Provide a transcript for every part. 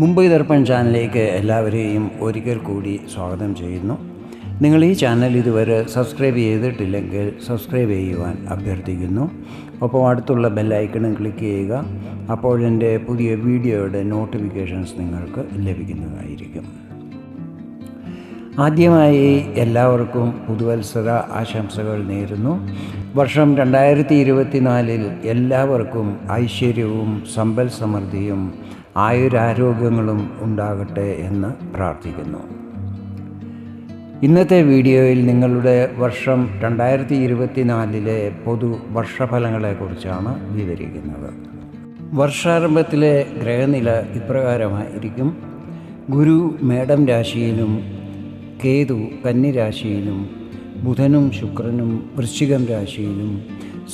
മുംബൈ ദർപ്പൺ ചാനലിലേക്ക് എല്ലാവരെയും ഒരിക്കൽ കൂടി സ്വാഗതം ചെയ്യുന്നു. നിങ്ങൾ ഈ ചാനൽ ഇതുവരെ സബ്സ്ക്രൈബ് ചെയ്തിട്ടില്ലെങ്കിൽ സബ്സ്ക്രൈബ് ചെയ്യുവാൻ അഭ്യർത്ഥിക്കുന്നു. ഒപ്പം അടുത്തുള്ള ബെല്ലൈക്കണും ക്ലിക്ക് ചെയ്യുക. അപ്പോൾ എന്റെ പുതിയ വീഡിയോയുടെ നോട്ടിഫിക്കേഷൻസ് നിങ്ങൾക്ക് ലഭിക്കുന്നതായിരിക്കും. ആദ്യമായി എല്ലാവർക്കും പുതുവത്സര ആശംസകൾ നേരുന്നു. വർഷം രണ്ടായിരത്തി ഇരുപത്തിനാലിൽ എല്ലാവർക്കും ഐശ്വര്യവും സമ്പൽ സമൃദ്ധിയും ആയുരാരോഗ്യങ്ങളും ഉണ്ടാകട്ടെ എന്ന് പ്രാർത്ഥിക്കുന്നു. ഇന്നത്തെ വീഡിയോയിൽ നിങ്ങളുടെ വർഷം രണ്ടായിരത്തി ഇരുപത്തിനാലിലെ പൊതു വർഷഫലങ്ങളെക്കുറിച്ചാണ് വിവരിക്കുന്നത്. വർഷാരംഭത്തിലെ ഗ്രഹനില ഇപ്രകാരമായിരിക്കും. ഗുരു മേടം രാശിയിലും കേതു കന്നിരാശിയിലും ബുധനും ശുക്രനും വൃശ്ചികം രാശിയിലും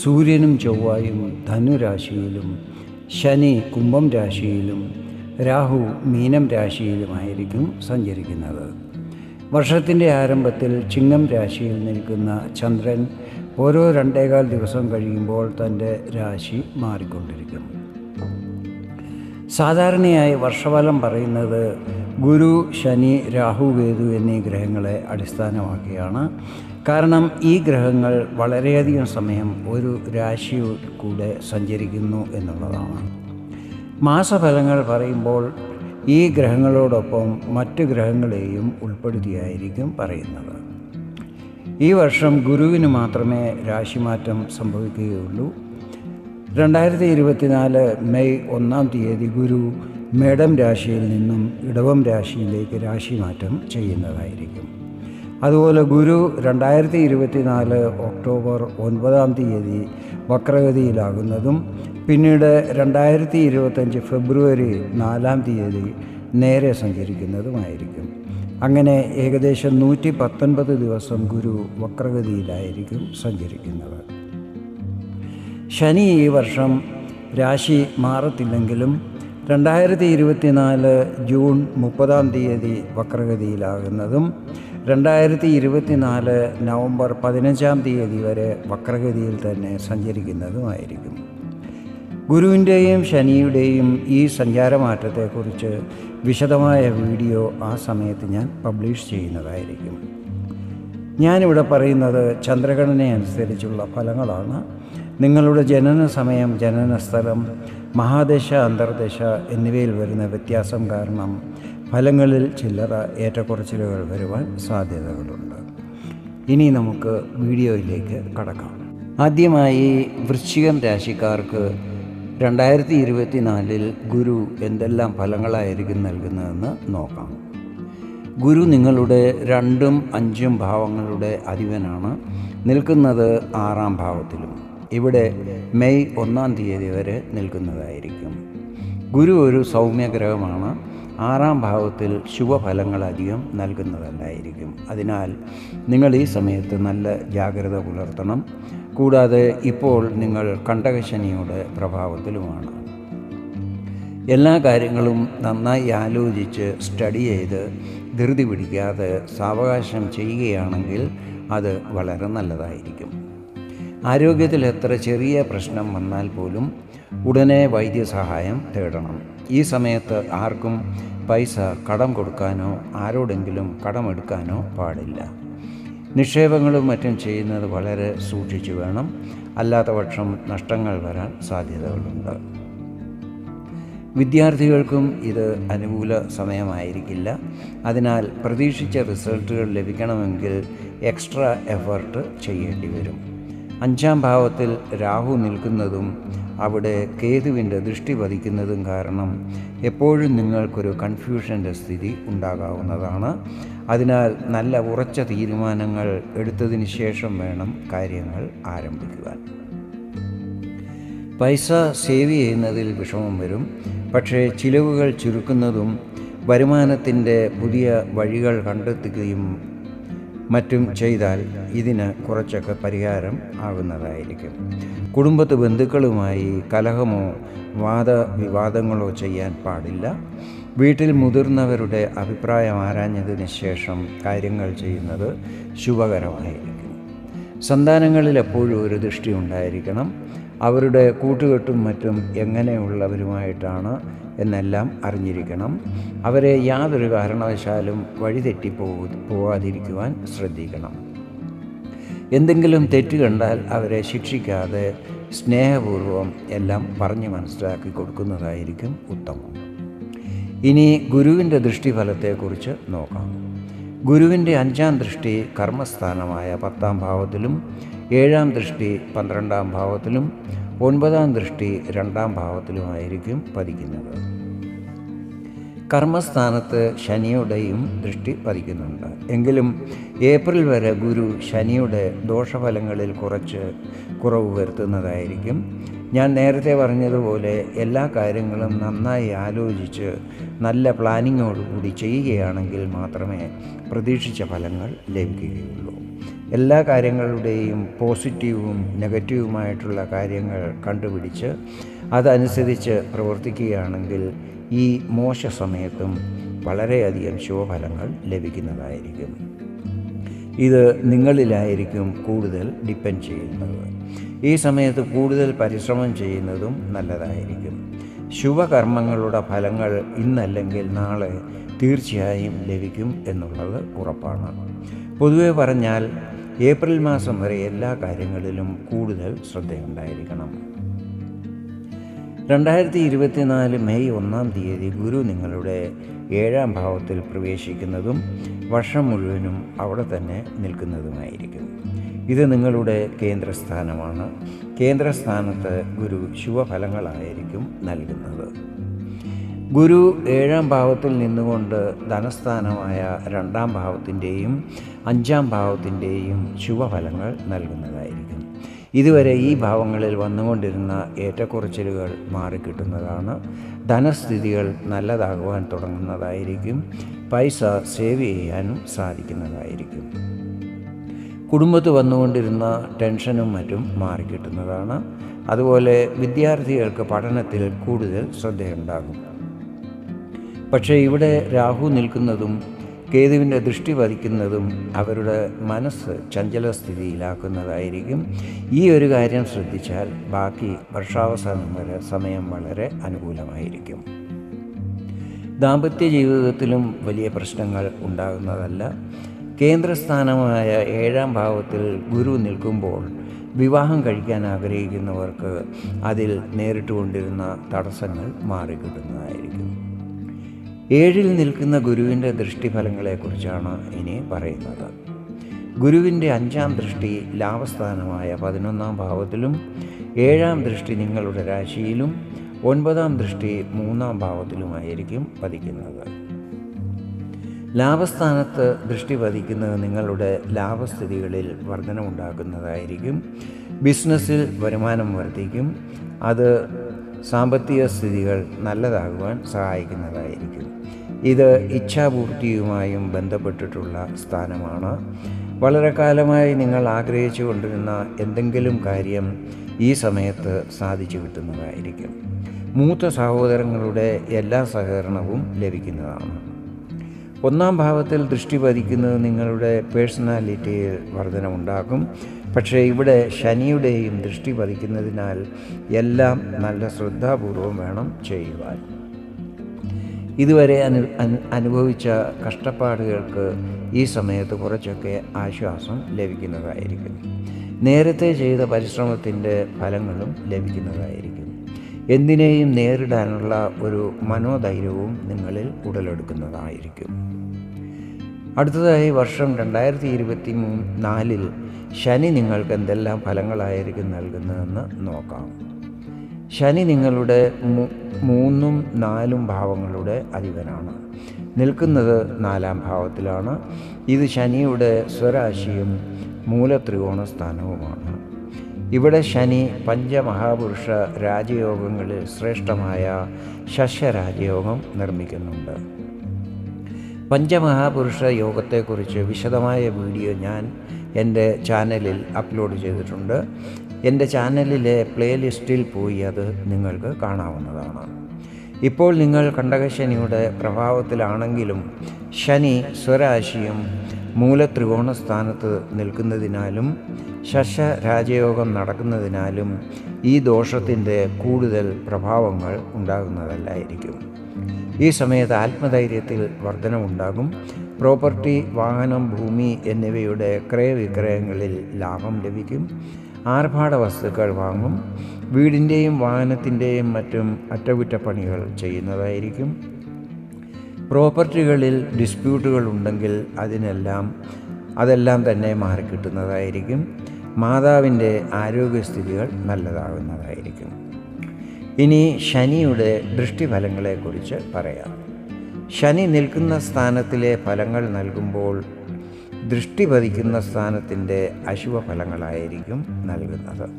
സൂര്യനും ചൊവ്വായും ധനുരാശിയിലും ശനി കുംഭം രാശിയിലും രാഹു മീനം രാശിയിലുമായിരിക്കും സഞ്ചരിക്കുന്നത്. വർഷത്തിന്റെ ആരംഭത്തിൽ ചിങ്ങം രാശിയിൽ നിൽക്കുന്ന ചന്ദ്രൻ ഓരോ രണ്ടേകാൽ ദിവസം കഴിയുമ്പോൾ തന്റെ രാശി മാറിക്കൊണ്ടിരിക്കും. സാധാരണയായി വർഷഫലം പറയുന്നത് ഗുരു ശനി രാഹു കേതു എന്നീ ഗ്രഹങ്ങളെ അടിസ്ഥാനമാക്കിയാണ്. കാരണം ഈ ഗ്രഹങ്ങൾ വളരെയധികം സമയം ഒരു രാശിയിൽ കൂടെ സഞ്ചരിക്കുന്നു എന്നുള്ളതാണ്. മാസഫലങ്ങൾ പറയുമ്പോൾ ഈ ഗ്രഹങ്ങളോടൊപ്പം മറ്റ് ഗ്രഹങ്ങളെയും ഉൾപ്പെടുത്തിയായിരിക്കും പറയുന്നത്. ഈ വർഷം ഗുരുവിന് മാത്രമേ രാശിമാറ്റം സംഭവിക്കുകയുള്ളൂ. രണ്ടായിരത്തി ഇരുപത്തിനാല് മെയ് ഒന്നാം തീയതി ഗുരു മേടം രാശിയിൽ നിന്നും ഇടവം രാശിയിലേക്ക് രാശിമാറ്റം ചെയ്യുന്നതായിരിക്കും. അതുപോലെ ഗുരു രണ്ടായിരത്തി ഇരുപത്തിനാല് ഒക്ടോബർ ഒൻപതാം തീയതി വക്രഗതിയിലാകുന്നതും പിന്നീട് രണ്ടായിരത്തി ഇരുപത്തഞ്ച് ഫെബ്രുവരി നാലാം തീയതി നേരെ സഞ്ചരിക്കുന്നതുമായിരിക്കും. അങ്ങനെ ഏകദേശം നൂറ്റി പത്തൊൻപത് ദിവസം ഗുരു വക്രഗതിയിലായിരിക്കും സഞ്ചരിക്കുന്നത്. ശനി ഈ വർഷം രാശി മാറത്തില്ലെങ്കിലും രണ്ടായിരത്തി ഇരുപത്തിനാല് ജൂൺ മുപ്പതാം തീയതി വക്രഗതിയിലാകുന്നതും രണ്ടായിരത്തി ഇരുപത്തിനാല് നവംബർ പതിനഞ്ചാം തീയതി വരെ വക്രഗതിയിൽ തന്നെ സഞ്ചരിക്കുന്നതുമായിരിക്കും. ഗുരുവിന്റെയും ശനിയുടെയും ഈ സഞ്ചാരമാറ്റത്തെക്കുറിച്ച് വിശദമായ വീഡിയോ ആ സമയത്ത് ഞാൻ പബ്ലിഷ് ചെയ്യുന്നതായിരിക്കും. ഞാനിവിടെ പറയുന്നത് ചന്ദ്രഗണനയനുസരിച്ചുള്ള ഫലങ്ങളാണ്. നിങ്ങളുടെ ജനന സമയം ജനന സ്ഥലം മഹാദശ അന്തർദശ എന്നിവയിൽ വരുന്ന വ്യത്യാസം കാരണം ഫലങ്ങളിൽ ചില്ലറ ഏറ്റക്കുറച്ചിലുകൾ വരുവാൻ സാധ്യതകളുണ്ട്. ഇനി നമുക്ക് വീഡിയോയിലേക്ക് കടക്കാം. ആദ്യമായി വൃശ്ചികം രാശിക്കാർക്ക് രണ്ടായിരത്തി ഇരുപത്തിനാലിൽ ഗുരു എന്തെല്ലാം ഫലങ്ങളായിരിക്കും നൽകുന്നതെന്ന് നോക്കാം. ഗുരു നിങ്ങളുടെ രണ്ടും അഞ്ചും ഭാവങ്ങളുടെ അധിപനാണ്. നിൽക്കുന്നത് ആറാം ഭാവത്തിലും. ഇവിടെ മെയ് ഒന്നാം തീയതി വരെ നിൽക്കുന്നതായിരിക്കും. ഗുരു ഒരു സൗമ്യഗ്രഹമാണ്. ആറാം ഭാവത്തിൽ ശുഭഫലങ്ങൾ അധികം നൽകുന്നതല്ലായിരിക്കും. അതിനാൽ നിങ്ങൾ ഈ സമയത്ത് നല്ല ജാഗ്രത പുലർത്തണം. കൂടാതെ ഇപ്പോൾ നിങ്ങൾ കണ്ടകശനിയുടെ പ്രഭാവത്തിലുമാണ്. എല്ലാ കാര്യങ്ങളും നന്നായി ആലോചിച്ച് സ്റ്റഡി ചെയ്ത് ധൃതി പിടിക്കാതെ സാവകാശം ചെയ്യുകയാണെങ്കിൽ അത് വളരെ നല്ലതായിരിക്കും. ആരോഗ്യത്തിൽ എത്ര ചെറിയ പ്രശ്നം വന്നാൽ പോലും ഉടനെ വൈദ്യസഹായം തേടണം. ഈ സമയത്ത് ആർക്കും പൈസ കടം കൊടുക്കാനോ ആരോടെങ്കിലും കടമെടുക്കാനോ പാടില്ല. നിക്ഷേപങ്ങളും മറ്റും ചെയ്യുന്നത് വളരെ സൂക്ഷിച്ചു വേണം. അല്ലാത്ത പക്ഷം നഷ്ടങ്ങൾ വരാൻ സാധ്യതകളുണ്ട്. വിദ്യാർത്ഥികൾക്കും ഇത് അനുകൂല സമയമായിരിക്കില്ല. അതിനാൽ പ്രതീക്ഷിച്ച റിസൾട്ടുകൾ ലഭിക്കണമെങ്കിൽ എക്സ്ട്രാ എഫർട്ട് ചെയ്യേണ്ടി വരും. അഞ്ചാം ഭാവത്തിൽ രാഹു നിൽക്കുന്നതും അവിടെ കേതുവിന്റെ ദൃഷ്ടി പതിക്കുന്നതും കാരണം എപ്പോഴും നിങ്ങൾക്കൊരു കൺഫ്യൂഷന്റെ സ്ഥിതി ഉണ്ടാകാവുന്നതാണ്. അതിനാൽ നല്ല ഉറച്ച തീരുമാനങ്ങൾ എടുത്തതിന് ശേഷം വേണം കാര്യങ്ങൾ ആരംഭിക്കുവാൻ. പൈസ സേവ് ചെയ്യുന്നതിൽ വിഷമം വരും. പക്ഷേ ചിലവുകൾ ചുരുക്കുന്നതും വരുമാനത്തിന്റെ പുതിയ വഴികൾ കണ്ടെത്തുകയും മറ്റും ചെയ്താൽ ഇതിന് കുറച്ചൊക്കെ പരിഹാരം ആകുന്നതായിരിക്കും. കുടുംബത്ത് ബന്ധുക്കളുമായി കലഹമോ വാദവിവാദങ്ങളോ ചെയ്യാൻ പാടില്ല. വീട്ടിൽ മുതിർന്നവരുടെ അഭിപ്രായം ആരാഞ്ഞതിന് ശേഷം കാര്യങ്ങൾ ചെയ്യുന്നത് ശുഭകരമായിരിക്കും. സന്താനങ്ങളിൽ എപ്പോഴും ഒരു ദൃഷ്ടി ഉണ്ടായിരിക്കണം അവരുടെ കൂട്ടുകെട്ടും മറ്റും എങ്ങനെയുള്ളവരുമായിട്ടാണ് എന്നെല്ലാം അറിഞ്ഞിരിക്കണം. അവരെ യാതൊരു കാരണവശാലും വഴിതെറ്റി പോകാതിരിക്കുവാൻ ശ്രദ്ധിക്കണം. എന്തെങ്കിലും തെറ്റ് കണ്ടാൽ അവരെ ശിക്ഷിക്കാതെ സ്നേഹപൂർവം എല്ലാം പറഞ്ഞ് മനസ്സിലാക്കി കൊടുക്കുന്നതായിരിക്കും ഉത്തമം. ഇനി ഗുരുവിന്റെ ദൃഷ്ടിഫലത്തെക്കുറിച്ച് നോക്കാം. ഗുരുവിന്റെ അഞ്ചാം ദൃഷ്ടി കർമ്മസ്ഥാനമായ പത്താം ഭാവത്തിലും ഏഴാം ദൃഷ്ടി പന്ത്രണ്ടാം ഭാവത്തിലും ഒൻപതാം ദൃഷ്ടി രണ്ടാം ഭാവത്തിലുമായിരിക്കും പതിക്കുന്നത്. കർമ്മസ്ഥാനത്ത് ശനിയുടെയും ദൃഷ്ടി പതിക്കുന്നുണ്ട്. എങ്കിലും ഏപ്രിൽ വരെ ഗുരു ശനിയുടെ ദോഷഫലങ്ങളിൽ കുറച്ച് കുറവ് വരുത്തുന്നതായിരിക്കും. ഞാൻ നേരത്തെ പറഞ്ഞതുപോലെ എല്ലാ കാര്യങ്ങളും നന്നായി ആലോചിച്ച് നല്ല പ്ലാനിങ്ങോടുകൂടി ചെയ്യുകയാണെങ്കിൽ മാത്രമേ പ്രതീക്ഷിച്ച ഫലങ്ങൾ ലഭിക്കുകയുള്ളൂ. എല്ലാ കാര്യങ്ങളുടെയും പോസിറ്റീവും നെഗറ്റീവുമായിട്ടുള്ള കാര്യങ്ങൾ കണ്ടുപിടിച്ച് അതനുസരിച്ച് പ്രവർത്തിക്കുകയാണെങ്കിൽ ഈ മോശ സമയത്തും വളരെയധികം ശുഭഫലങ്ങൾ ലഭിക്കുന്നതായിരിക്കും. ഇത് നിങ്ങളിലായിരിക്കും കൂടുതൽ ഡിപ്പെൻഡ് ചെയ്യുന്നത്. ഈ സമയത്ത് കൂടുതൽ പരിശ്രമം ചെയ്യുന്നതും നല്ലതായിരിക്കും. ശുഭകർമ്മങ്ങളുടെ ഫലങ്ങൾ ഇന്നല്ലെങ്കിൽ നാളെ തീർച്ചയായും ലഭിക്കും എന്നുള്ളത് ഉറപ്പാണ്. പൊതുവെ പറഞ്ഞാൽ ഏപ്രിൽ മാസം വരെ എല്ലാ കാര്യങ്ങളിലും കൂടുതൽ ശ്രദ്ധയുണ്ടായിരിക്കണം. രണ്ടായിരത്തി ഇരുപത്തിനാല് മെയ് ഒന്നാം തീയതി ഗുരു നിങ്ങളുടെ ഏഴാം ഭാവത്തിൽ പ്രവേശിക്കുന്നതും വർഷം മുഴുവനും അവിടെ തന്നെ നിൽക്കുന്നതുമായിരിക്കും. ഇത് നിങ്ങളുടെ കേന്ദ്രസ്ഥാനമാണ്. കേന്ദ്രസ്ഥാനത്ത് ഗുരു ശുഭഫലങ്ങളായിരിക്കും നൽകുന്നത്. ഗുരു ഏഴാം ഭാവത്തിൽ നിന്നുകൊണ്ട് ധനസ്ഥാനമായ രണ്ടാം ഭാവത്തിന്റെയും അഞ്ചാം ഭാവത്തിന്റെയും ശുഭഫലങ്ങൾ നൽകുന്നതായിരിക്കും. ഇതുവരെ ഈ ഭാവങ്ങളിൽ വന്നുകൊണ്ടിരുന്ന ഏറ്റക്കുറച്ചിലുകൾ മാറിക്കിട്ടുന്നതാണ്. ധനസ്ഥിതികൾ നല്ലതാകുവാൻ തുടങ്ങുന്നതായിരിക്കും. പൈസ സേവ് ചെയ്യാനും സാധിക്കുന്നതായിരിക്കും. കുടുംബത്ത് വന്നുകൊണ്ടിരുന്ന ടെൻഷനും മറ്റും മാറിക്കിട്ടുന്നതാണ്. അതുപോലെ വിദ്യാർത്ഥികൾക്ക് പഠനത്തിൽ കൂടുതൽ ശ്രദ്ധയുണ്ടാകും. പക്ഷേ ഇവിടെ രാഹു നിൽക്കുന്നതും കേതുവിന്റെ ദൃഷ്ടി പതിക്കുന്നതും അവരുടെ മനസ്സ് ചഞ്ചല സ്ഥിതിയിലാക്കുന്നതായിരിക്കും ഈ ഒരു കാര്യം ശ്രദ്ധിച്ചാൽ ബാക്കി വർഷാവസാനം വരെ സമയം വളരെ അനുകൂലമായിരിക്കും. ദാമ്പത്യ ജീവിതത്തിലും വലിയ പ്രശ്നങ്ങൾ ഉണ്ടാകുന്നതല്ല. കേന്ദ്രസ്ഥാനമായ ഏഴാം ഭാവത്തിൽ ഗുരു നിൽക്കുമ്പോൾ വിവാഹം കഴിക്കാൻ ആഗ്രഹിക്കുന്നവർക്ക് അതിൽ നേരിട്ടുകൊണ്ടിരുന്ന തടസ്സങ്ങൾ മാറിക്കിട്ടുന്നതായിരിക്കും. ഏഴിൽ നിൽക്കുന്ന ഗുരുവിന്റെ ദൃഷ്ടിഫലങ്ങളെക്കുറിച്ചാണ് ഇനി പറയുന്നത്. ഗുരുവിന്റെ അഞ്ചാം ദൃഷ്ടി ലാഭസ്ഥാനമായ പതിനൊന്നാം ഭാവത്തിലും ഏഴാം ദൃഷ്ടി നിങ്ങളുടെ രാശിയിലും ഒൻപതാം ദൃഷ്ടി മൂന്നാം ഭാവത്തിലുമായിരിക്കും പതിക്കുന്നത്. ലാഭസ്ഥാനത്ത് ദൃഷ്ടി പതിക്കുന്നത് നിങ്ങളുടെ ലാഭസ്ഥിതികളിൽ വർധനമുണ്ടാക്കുന്നതായിരിക്കും ബിസിനസ്സിൽ വരുമാനം വർദ്ധിക്കും. അത് സാമ്പത്തിക സ്ഥിതികൾ നല്ലതാകുവാൻ സഹായിക്കുന്നതായിരിക്കും. ഇത് ഇച്ഛാപൂർത്തിയുമായും ബന്ധപ്പെട്ടിട്ടുള്ള സ്ഥാനമാണ്. വളരെ കാലമായി നിങ്ങൾ ആഗ്രഹിച്ചു കൊണ്ടിരുന്ന എന്തെങ്കിലും കാര്യം ഈ സമയത്ത് സാധിച്ചു കിട്ടുന്നതായിരിക്കും. മൂത്ത സഹോദരങ്ങളുടെ എല്ലാ സഹകരണവും ലഭിക്കുന്നതാണ്. ഒന്നാം ഭാവത്തിൽ ദൃഷ്ടി പതിക്കുന്നത് നിങ്ങളുടെ പേഴ്സണാലിറ്റിയിൽ വർധനമുണ്ടാക്കും. പക്ഷേ ഇവിടെ ശനിയുടെയും ദൃഷ്ടി പതിക്കുന്നതിനാൽ എല്ലാം നല്ല ശ്രദ്ധാപൂർവം വേണം ചെയ്യുവാൻ. ഇതുവരെ അനു അനുഭവിച്ച കഷ്ടപ്പാടുകൾക്ക് ഈ സമയത്ത് കുറച്ചൊക്കെ ആശ്വാസം ലഭിക്കുന്നതായിരിക്കും. നേരത്തെ ചെയ്ത പരിശ്രമത്തിന്റെ ഫലങ്ങളും ലഭിക്കുന്നതായിരിക്കും. എന്തിനേയും നേരിടാനുള്ള ഒരു മനോധൈര്യവും നിങ്ങളിൽ ഉടലെടുക്കുന്നതായിരിക്കും. അടുത്തതായി വർഷം രണ്ടായിരത്തി ഇരുപത്തി നാലിൽ ശനി നിങ്ങൾക്ക് എന്തെല്ലാം ഫലങ്ങളായിരിക്കും നൽകുന്നതെന്ന് നോക്കാം. ശനി നിങ്ങളുടെ മൂന്നും നാലും ഭാവങ്ങളുടെ അധിപനാണ്. നിൽക്കുന്നത് നാലാം ഭാവത്തിലാണ്. ഇത് ശനിയുടെ സ്വരാശിയും മൂലത്രികോണ സ്ഥാനവുമാണ്. ഇവിടെ ശനി പഞ്ചമഹാപുരുഷ രാജയോഗങ്ങളിൽ ശ്രേഷ്ഠമായ ശശരാജയോഗം നിർമ്മിക്കുന്നുണ്ട്. പഞ്ചമഹാപുരുഷ യോഗത്തെക്കുറിച്ച് വിശദമായ വീഡിയോ ഞാൻ എന്റെ ചാനലിൽ അപ്ലോഡ് ചെയ്തിട്ടുണ്ട്. എന്റെ ചാനലിലെ പ്ലേലിസ്റ്റിൽ പോയി അത് നിങ്ങൾക്ക് കാണാവുന്നതാണ്. ഇപ്പോൾ നിങ്ങൾ കണ്ടകശനിയുടെ പ്രഭാവത്തിലാണെങ്കിലും ശനി സ്വരാശിയും മൂലത്രികോണ സ്ഥാനത്ത് നിൽക്കുന്നതിനാലും ശശ രാജയോഗം നടക്കുന്നതിനാലും ഈ ദോഷത്തിന്റെ കൂടുതൽ പ്രഭാവങ്ങൾ ഉണ്ടാകുന്നതല്ലായിരിക്കും. ഈ സമയത്ത് ആത്മധൈര്യത്തിൽ വർധനമുണ്ടാകും. പ്രോപ്പർട്ടി വാഹനം ഭൂമി എന്നിവയുടെ ക്രയവിക്രയങ്ങളിൽ ലാഭം ലഭിക്കും. ആർഭാട വസ്തുക്കൾ വാങ്ങും. വീടിന്റെയും വാഹനത്തിന്റെയും മറ്റും അറ്റകുറ്റപ്പണികൾ ചെയ്യുന്നതായിരിക്കും. പ്രോപ്പർട്ടികളിൽ ഡിസ്പ്യൂട്ടുകൾ ഉണ്ടെങ്കിൽ അതിനെല്ലാം അതെല്ലാം തന്നെ മാറിക്കിട്ടുന്നതായിരിക്കും. മാതാവിന്റെ ആരോഗ്യസ്ഥിതികൾ നല്ലതാകുന്നതായിരിക്കും. ഇനി ശനിയുടെ ദൃഷ്ടിഫലങ്ങളെക്കുറിച്ച് പറയാം. ശനി നിൽക്കുന്ന സ്ഥാനത്തിലെ ഫലങ്ങൾ നൽകുമ്പോൾ ദൃഷ്ടി പതിക്കുന്ന സ്ഥാനത്തിന്റെ അശുഭഫലങ്ങളായിരിക്കും നൽകുന്നത്.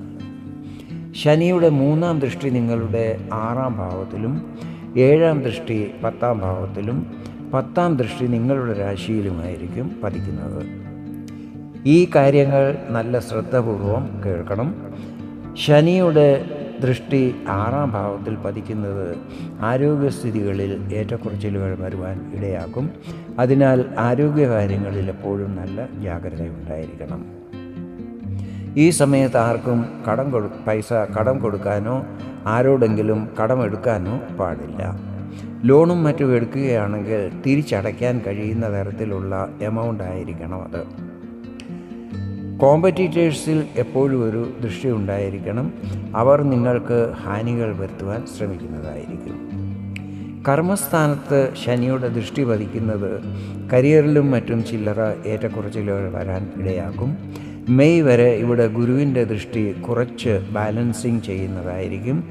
ശനിയുടെ മൂന്നാം ദൃഷ്ടി നിങ്ങളുടെ ആറാം ഭാവത്തിലും ഏഴാം ദൃഷ്ടി പത്താം ഭാവത്തിലും പത്താം ദൃഷ്ടി നിങ്ങളുടെ രാശിയിലുമായിരിക്കും പതിക്കുന്നത്. ഈ കാര്യങ്ങൾ നല്ല ശ്രദ്ധപൂർവം കേൾക്കണം. ശനിയുടെ ദൃഷ്ടി ആറാം ഭാവത്തിൽ പതിക്കുന്നത് ആരോഗ്യസ്ഥിതികളിൽ ഏറ്റക്കുറച്ചിലുകൾ വരുവാൻ ഇടയാക്കും. അതിനാൽ ആരോഗ്യകാര്യങ്ങളിൽ എപ്പോഴും നല്ല ജാഗ്രതയുണ്ടായിരിക്കണം. ഈ സമയത്ത് ആർക്കും കടം കൊടു പൈസ കടം കൊടുക്കാനോ ആരോടെങ്കിലും കടമെടുക്കാനോ പാടില്ല. ലോണും മറ്റും എടുക്കുകയാണെങ്കിൽ തിരിച്ചടയ്ക്കാൻ കഴിയുന്ന തരത്തിലുള്ള എമൗണ്ട് ആയിരിക്കണം അത്. കോമ്പറ്റീറ്റേഴ്സിൽ എപ്പോഴും ഒരു ദൃഷ്ടി ഉണ്ടായിരിക്കണം. അവർ നിങ്ങൾക്ക് ഹാനികൾ വരുത്തുവാൻ ശ്രമിക്കുന്നതായിരിക്കും. കർമ്മസ്ഥാനത്ത് ശനിയുടെ ദൃഷ്ടി പതിക്കുന്നത് കരിയറിലും മറ്റും ചില്ലറ ഏറ്റക്കുറച്ചിലുകൾ വരാൻ ഇടയാക്കും. മെയ് വരെ ഇവിടെ ഗുരുവിന്റെ ദൃഷ്ടി കുറച്ച് ബാലൻസിങ് ചെയ്യുന്നതായിരിക്കും.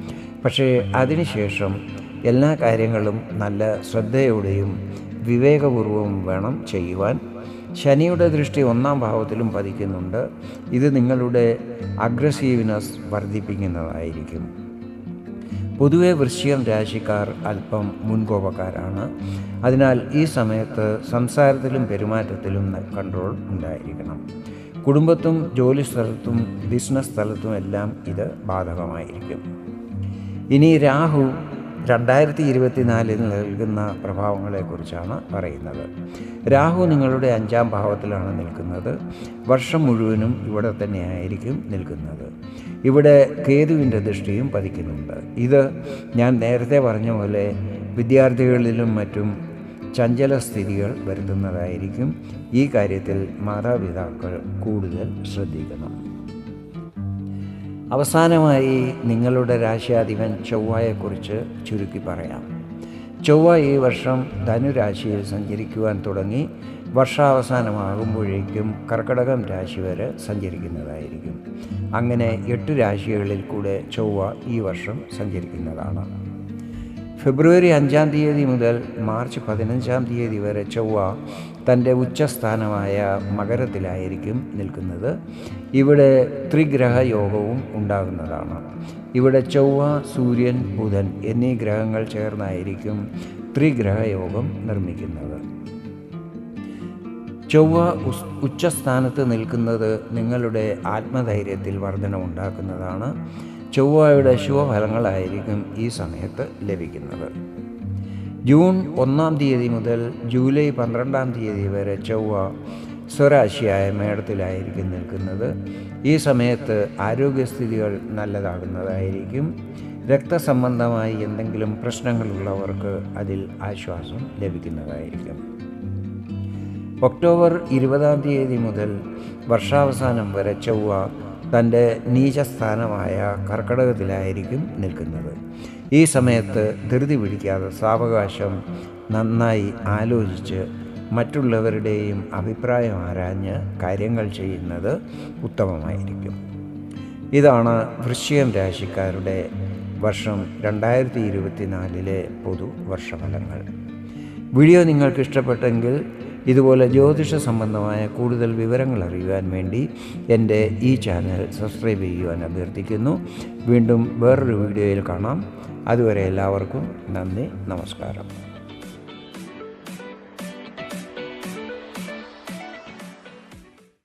പക്ഷേ അതിനുശേഷം എല്ലാ കാര്യങ്ങളും നല്ല ശ്രദ്ധയോടെയും വിവേകപൂർവവും വേണം ചെയ്യുവാൻ. ശനിയുടെ ദൃഷ്ടി ഒന്നാം ഭാവത്തിലും പതിക്കുന്നുണ്ട്. ഇത് നിങ്ങളുടെ അഗ്രസീവ്നെസ് വർദ്ധിപ്പിക്കുന്നതായിരിക്കും. പൊതുവെ വൃശ്ചികം രാശിക്കാർ അല്പം മുൻകോപക്കാരാണ്. അതിനാൽ ഈ സമയത്ത് സംസാരത്തിലും പെരുമാറ്റത്തിലും കൺട്രോൾ ഉണ്ടായിരിക്കണം. കുടുംബത്തും ജോലി സ്ഥലത്തും ബിസിനസ് സ്ഥലത്തും എല്ലാം ഇത് ബാധകമായിരിക്കും. ഇനി രാഹു രണ്ടായിരത്തി ഇരുപത്തിനാലിൽ നൽകുന്ന പ്രഭാവങ്ങളെക്കുറിച്ചാണ് പറയുന്നത്. രാഹു നിങ്ങളുടെ അഞ്ചാം ഭാവത്തിലാണ് നിൽക്കുന്നത്. വർഷം മുഴുവനും ഇവിടെ തന്നെയായിരിക്കും നിൽക്കുന്നത്. ഇവിടെ കേതുവിന്റെ ദൃഷ്ടിയും പതിക്കുന്നുണ്ട്. ഇത് ഞാൻ നേരത്തെ പറഞ്ഞ പോലെ വിദ്യാർത്ഥികളിലും മറ്റും ചഞ്ചല സ്ഥിതികൾ വരുത്തുന്നതായിരിക്കും ഈ കാര്യത്തിൽ മാതാപിതാക്കൾ കൂടുതൽ ശ്രദ്ധിക്കണം. അവസാനമായി നിങ്ങളുടെ രാശിയാധിപൻ ചൊവ്വയെക്കുറിച്ച് ചുരുക്കി പറയാം. ചൊവ്വ ഈ വർഷം ധനുരാശിയിൽ സഞ്ചരിക്കുവാൻ തുടങ്ങി വർഷാവസാനമാകുമ്പോഴേക്കും കർക്കടകം രാശി വരെ സഞ്ചരിക്കുന്നതായിരിക്കും. അങ്ങനെ എട്ട് രാശികളിൽ കൂടെ ചൊവ്വ ഈ വർഷം സഞ്ചരിക്കുന്നതാണ്. ഫെബ്രുവരി അഞ്ചാം തീയതി മുതൽ മാർച്ച് പതിനഞ്ചാം തീയതി വരെ ചൊവ്വ തന്റെ ഉച്ചസ്ഥാനമായ മകരത്തിലായിരിക്കും നിൽക്കുന്നത്. ഇവിടെ ത്രിഗ്രഹ യോഗവും ഉണ്ടാകുന്നതാണ്. ഇവിടെ ചൊവ്വ സൂര്യൻ ബുധൻ എന്നീ ഗ്രഹങ്ങൾ ചേർന്നായിരിക്കും ത്രിഗ്രഹ യോഗം നിർമ്മിക്കുന്നത്. ചൊവ്വ ഉച്ചസ്ഥാനത്ത് നിൽക്കുന്നത് നിങ്ങളുടെ ആത്മധൈര്യത്തിൽ വർധന ഉണ്ടാക്കുന്നതാണ് ചൊവ്വയുടെ ശുഭഫലങ്ങളായിരിക്കും ഈ സമയത്ത് ലഭിക്കുന്നത്. ജൂൺ ഒന്നാം തീയതി മുതൽ ജൂലൈ പന്ത്രണ്ടാം തീയതി വരെ ചൊവ്വ സ്വരാശിയായ മേടത്തിലായിരിക്കും നിൽക്കുന്നത്. ഈ സമയത്ത് ആരോഗ്യസ്ഥിതികൾ നല്ലതാകുന്നതായിരിക്കും. രക്തസംബന്ധമായി എന്തെങ്കിലും പ്രശ്നങ്ങളുള്ളവർക്ക് അതിൽ ആശ്വാസം ലഭിക്കുന്നതായിരിക്കും. ഒക്ടോബർ ഇരുപതാം തീയതി മുതൽ വർഷാവസാനം വരെ ചൊവ്വ തന്റെ നീചസ്ഥാനമായ കർക്കടകത്തിലായിരിക്കും നിൽക്കുന്നത്. ഈ സമയത്ത് ധൃതി പിടിക്കാതെ സാവകാശം നന്നായി ആലോചിച്ച് മറ്റുള്ളവരുടെയും അഭിപ്രായം ആരാഞ്ഞ് കാര്യങ്ങൾ ചെയ്യുന്നത് ഉത്തമമായിരിക്കും. ഇതാണ് വൃശ്ചികം രാശിക്കാരുടെ വർഷം രണ്ടായിരത്തി ഇരുപത്തിനാലിലെ പൊതു വർഷഫലങ്ങൾ വീഡിയോ നിങ്ങൾക്ക് ഇഷ്ടപ്പെട്ടെങ്കിൽ ഇതുപോലെ ജ്യോതിഷ സംബന്ധമായ കൂടുതൽ വിവരങ്ങൾ അറിയുവാൻ വേണ്ടി എന്റെ ഈ ചാനൽ സബ്സ്ക്രൈബ് ചെയ്യുവാൻ അഭ്യർത്ഥിക്കുന്നു. വീണ്ടും വേറൊരു വീഡിയോയിൽ കാണാം. അതുവരെ എല്ലാവർക്കും നന്ദി നമസ്കാരം.